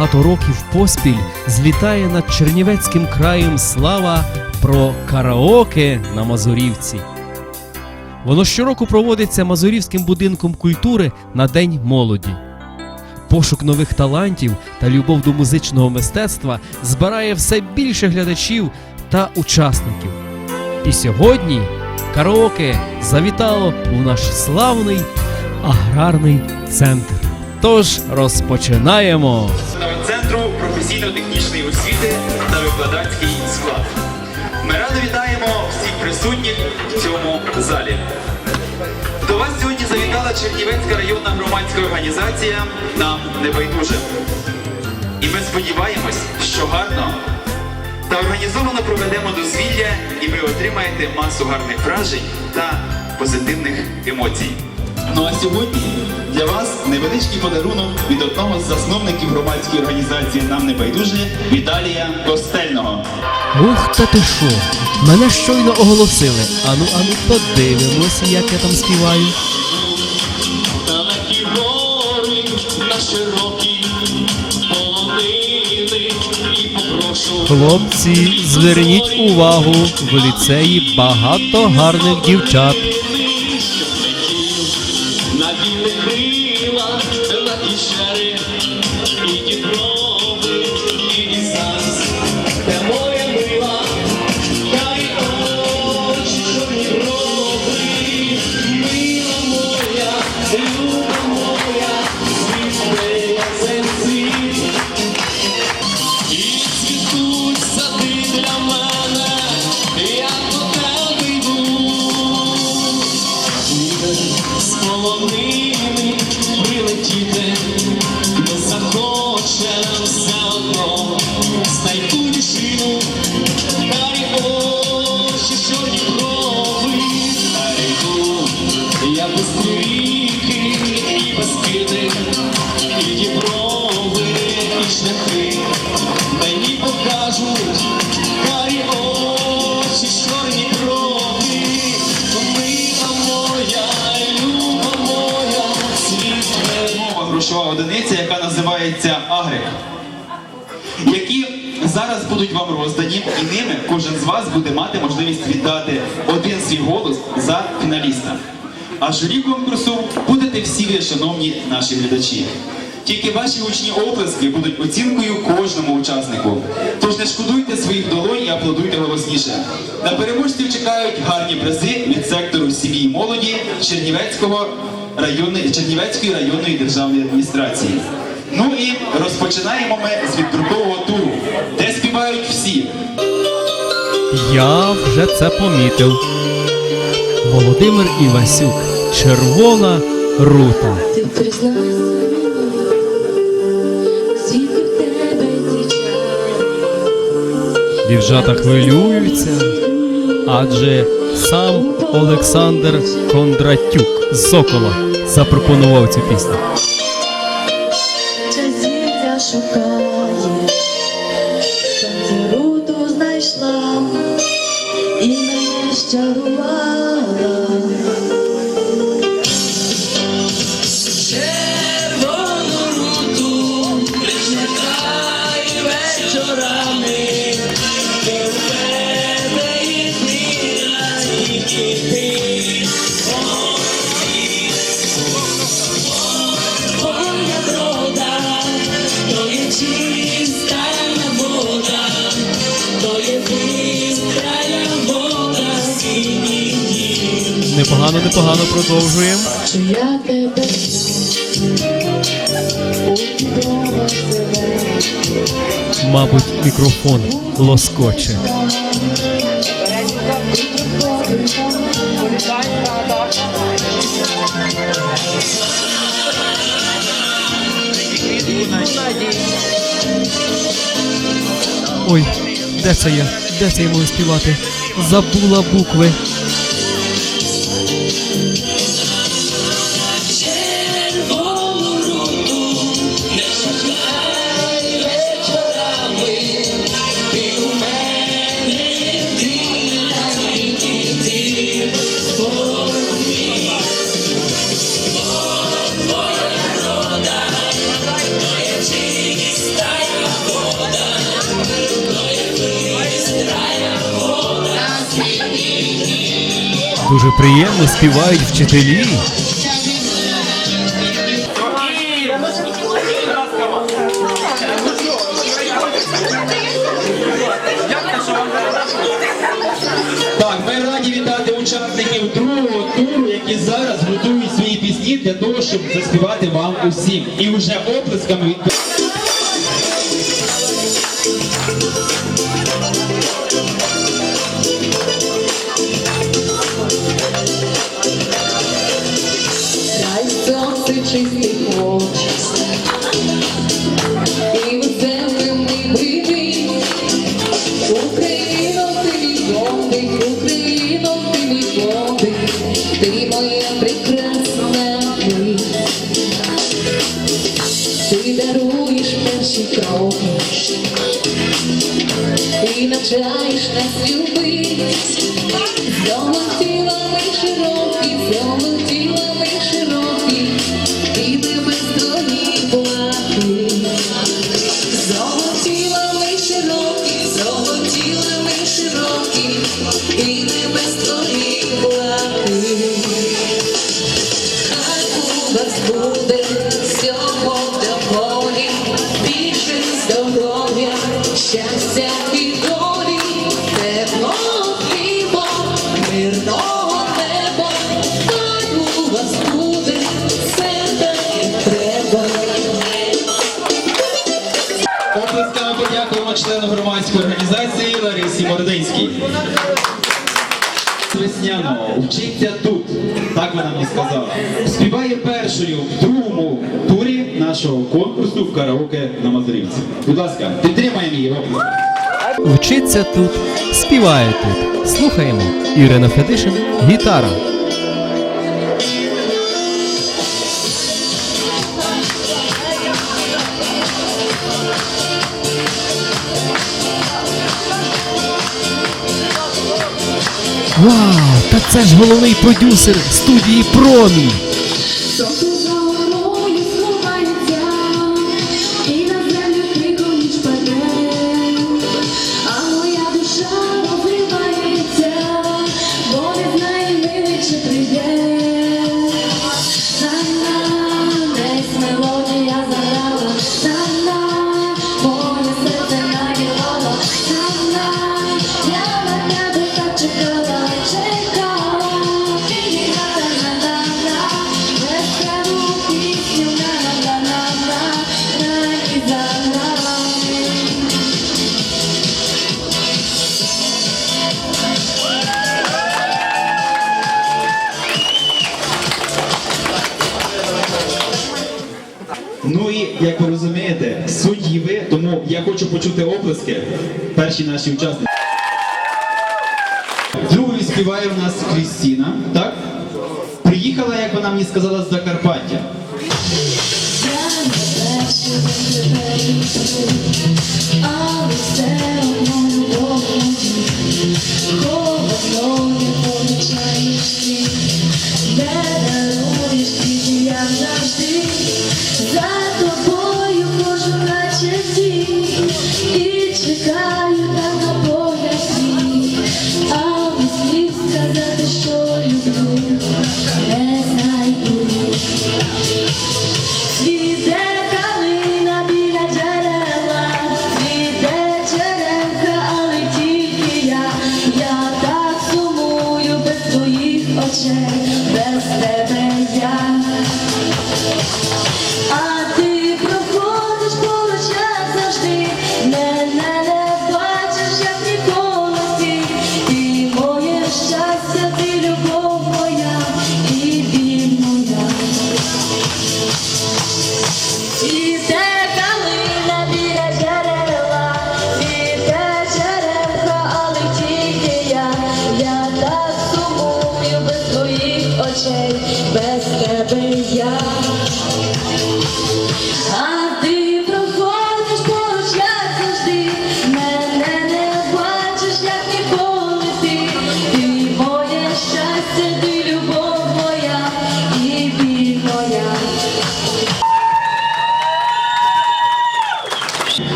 Багато років поспіль злітає над Чернівецьким краєм слава про караоке на Мазурівці. Воно щороку проводиться Мазурівським будинком культури на День молоді. Пошук нових талантів та любов до музичного мистецтва збирає все більше глядачів та учасників. І сьогодні караоке завітало у наш славний аграрний центр. Тож розпочинаємо! Професійно-технічної освіти та викладацький склад. Ми радо вітаємо всіх присутніх в цьому залі. До вас сьогодні завітала Чернівецька районна громадська організація Нам не байдуже. І ми сподіваємось, що гарно та організовано проведемо дозвілля, і ви отримаєте масу гарних вражень та позитивних емоцій. Ну а сьогодні для вас невеличкий подарунок від одного з засновників громадської організації Нам не байдуже Віталія Костельного. Ух, та ти що? Мене щойно оголосили. Ану, ану, подивимося, як я там співаю. Далекі гори на широкі полонини і попрошу Хлопці, зверніть увагу, в ліцеї багато гарних дівчат. Агрик. Які зараз будуть вам роздані, і ними кожен з вас буде мати можливість віддати один свій голос за фіналіста. А журі конкурсу будете всі ви, шановні наші глядачі. Тільки ваші гучні оплески будуть оцінкою кожному учаснику. Тож не шкодуйте своїх долонь і аплодуйте голосніше. На переможців чекають гарні призи від сектору сім'ї молоді Чернівецького районної Чернівецької районної державної адміністрації. Ну і розпочинаємо ми з відбіркового туру, де співають всі. Я вже це помітив. Володимир Івасюк. Червона рута. Ти признайся? Дівчата хвилюються, адже сам Олександр Кондратюк з Сокола запропонував цю пісню. Непогано, непогано продовжуємо. Я тебе. Мабуть, мікрофон лоскоче. Ой, де це я? Де це я можу співати? Забула букви. Дуже приємно співають вчителі. Так, ми раді вітати учасників другого туру, які зараз готують свої пісні для того, щоб заспівати вам усім. І вже оплесками від ти навчаєш нас любити. Золотілами широкі, золотілами Подякуємо члену громадської організації Ларисі Мординській. Весняного вчиться тут, так вона мені сказала. Співає першою в другому турі нашого конкурсу в караоке на Мазурівці. Будь ласка, підтримаємо її. Вчиться тут, співає тут. Слухаємо. Ірина Федишин, гітара. Вау! Та це ж головний продюсер студії Промінь. Ну і як ви розумієте, судді ви, тому я хочу почути оплески. Перші наші учасники. Другою співає в нас Крістіна, так? Приїхала, як вона мені сказала, з Закарпаття. Даруєш я завжди. За тобою хожу наче тінь, і чекаю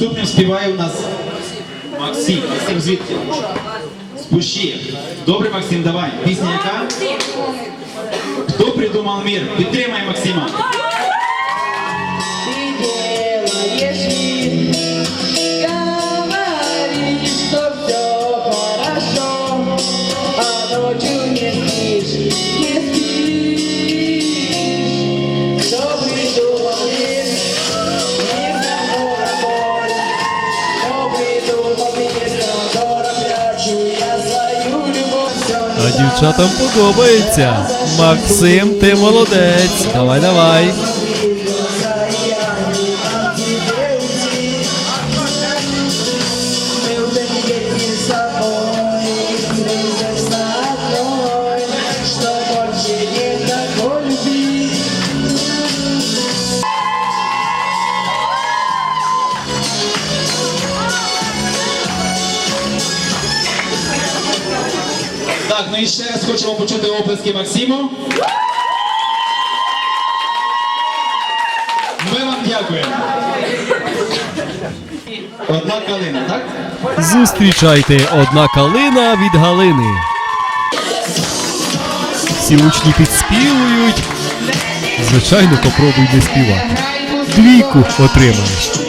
Наступним співає у нас Максим. Максим звідки? Спущи. Добре, Максим, давай. Пісня яка? Хто придумав мир? Підтримай Максима. Дівчатам подобається. Максим, ти молодець. Давай, давай. Так, ну і ще раз хочемо почути оплески Максиму. Ми вам дякуємо. Одна калина, так? Зустрічайте одна калина від Галини. Всі учні підспівують. Звичайно, попробуй не співати. Двійку отримаєш.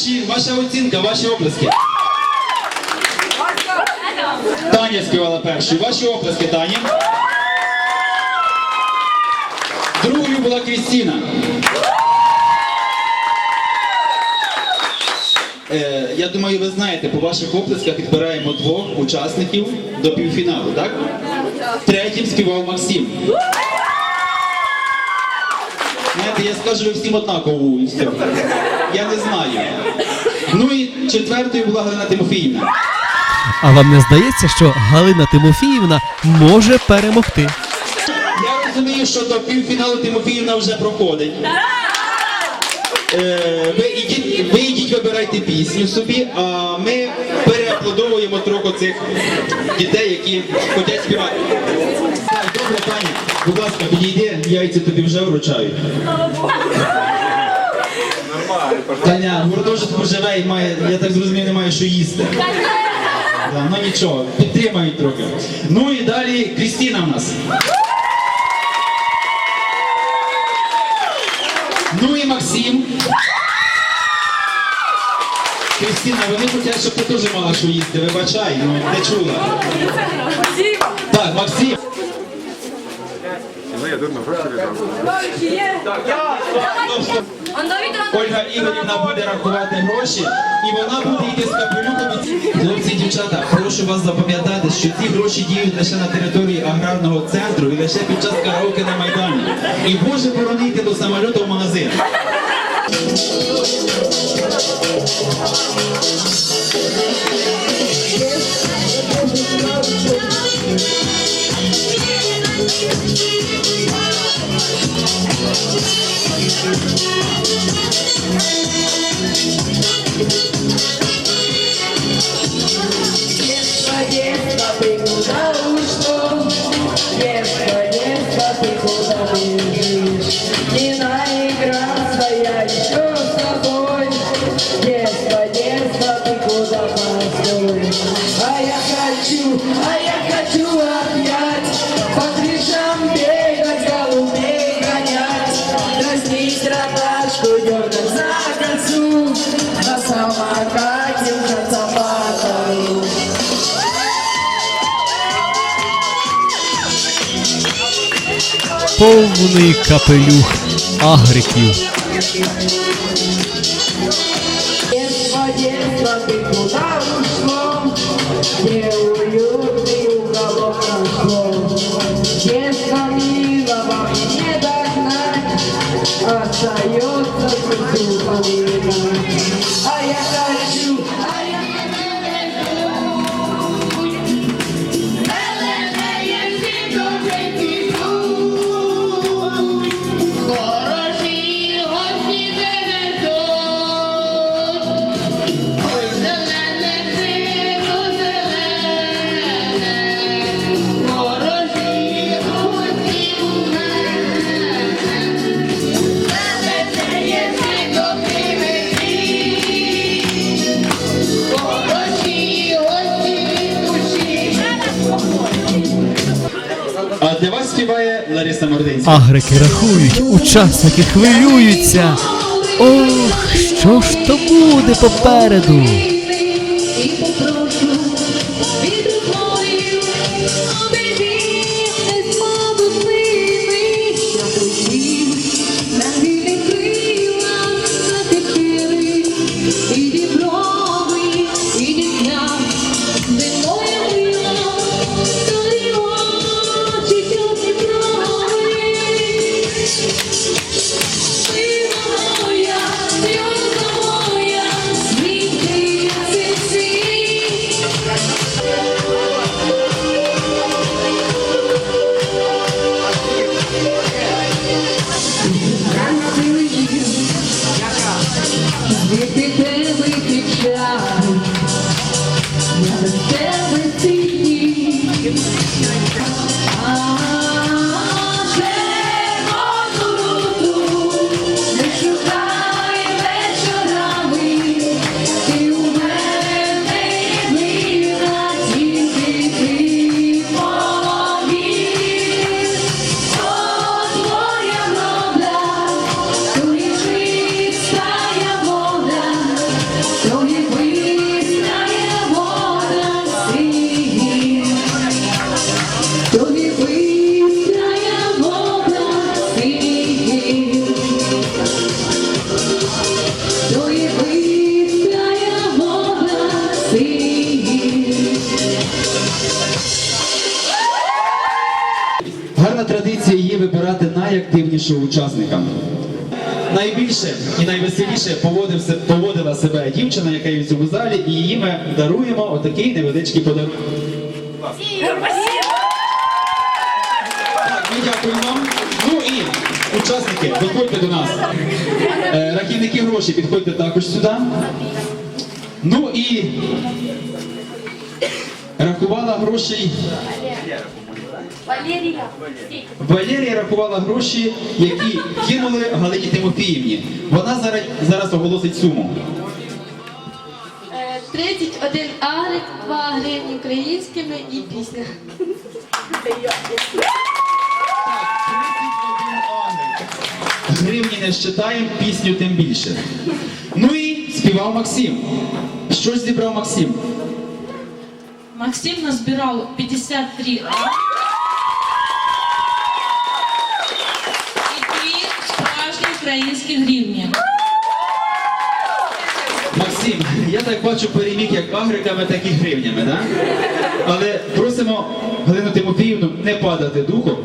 Ваші, ваша оцінка, ваші оплески. Таня співала першою. Ваші оплески, Тані. Другою була Крістіна. Е, я думаю, ви знаєте, по ваших оплесках відбираємо двох учасників до півфіналу, так? Третім співав Максим. Знаєте, я скажу ви всім однаково все. Я не знаю. Ну і четвертою була Галина Тимофіївна. А вам не здається, що Галина Тимофіївна може перемогти? Я розумію, що до півфіналу Тимофіївна вже проходить. Е, ви, ідіть, ви ідіть вибирайте пісню собі, а ми переаплодовуємо трохи цих дітей, які хочуть співати. Так, добре, пані, будь ласка, підійди, яйця тобі вже вручають. Таня, гуртожитку живе і має, я так зрозумів, не має що їсти. Да, ну нічого, підтримають трохи. Ну і далі Крістіна в нас. Ну і Максим. Крістіна, вони хочуть, щоб ти теж мала що їсти. Вибачай, ну не чула. Так, Максим. Стоп, стоп. Ольга Ігорівна буде рахувати гроші, і вона буде йти з капелюком. Хлопці, дівчата, прошу вас запам'ятати, що ці гроші діють лише на території аграрного центру і лише під час караоке на Майдані. І Боже боронити до самольоту в магазин. Thank you. Повний капелюх агриків. Детство, Агрики рахують, учасники хвилюються. Ох, що ж то буде попереду? Найбільше і найвеселіше поводив се- поводила себе дівчина, яка є в цьому залі, і її ми даруємо отакий невеличкий подарунок. Ми дякуємо вам. Ну і учасники, виходьте до нас. Е, рахівники грошей, підходьте також сюди. Ну і рахувала грошей Валерія рахувала гроші, які кинули Галині Тимофіївні. Вона зараз, зараз оголосить суму. Е, 31 агрик, 2 гривні українськими і пісня. Гривні не щитаємо, пісню тим більше. Ну і співав Максим. Що ж зібрав Максим? Максим назбирал 53 А. І дві українські гривні. Максим, я так бачу переміг як агриками, так і гривнями, да? Але просимо Галину Тимофіївну не падати духом.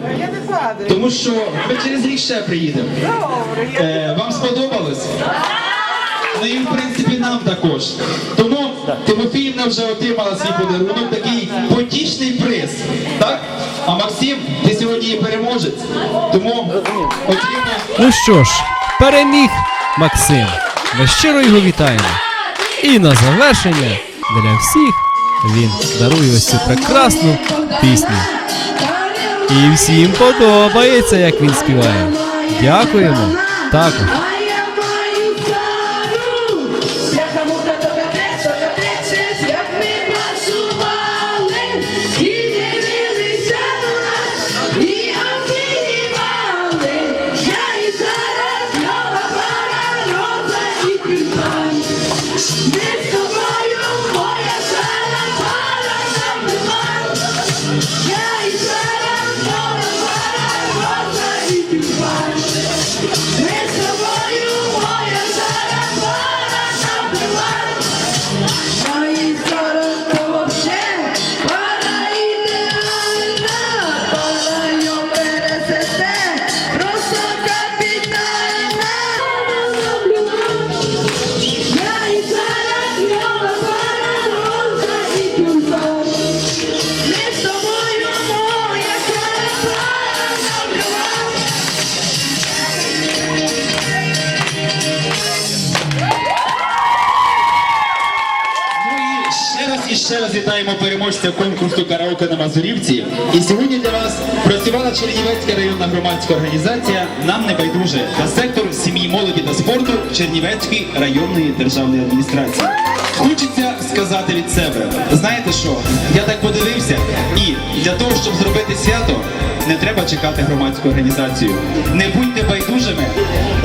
Тому що ми через рік ще приїдемо. Е, вам сподобалось? Ну і в принципі нам також. Тому Тимофіївна вже отримала свій подарунок, такий потішний приз. Так? А Максим, ти сьогодні переможець. Тому отримав. Ну що ж, переміг Максим. Ми щиро його вітаємо. І на завершення для всіх він дарує ось цю прекрасну пісню. І всім подобається, як він співає. Дякуємо. Також. Переможця конкурсу караоке на Мазурівці. І сьогодні для вас працювала Чернівецька районна громадська організація Нам не байдуже та сектор сім'ї, молоді та спорту Чернівецької районної державної адміністрації. Хочеться сказати від себе, знаєте що? Я так подивився, і для того, щоб зробити свято, не треба чекати громадську організацію. Не будьте байдужими.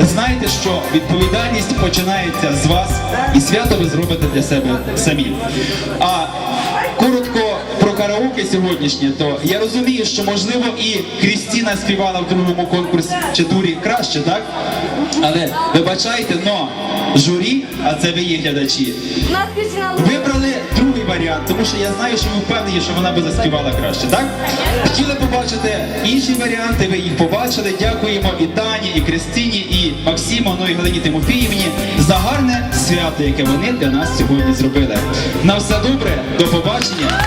Знайте, що відповідальність починається з вас, і свято ви зробите для себе самі. А коротко про караоке сьогоднішнє, то я розумію, що можливо і Крістіна співала в другому конкурсі чи турі краще, так? Але вибачайте, но журі, а це ви є глядачі, Вибрали другий варіант, тому що я знаю, що ви впевнені, що вона би заспівала краще, так? Хотіли побачити інші варіанти, ви їх побачили. Дякуємо і Тані, і Кристині, і Максиму, ну і Галині Тимофіївні за гарне свято, яке вони для нас сьогодні зробили. На все добре, до побачення.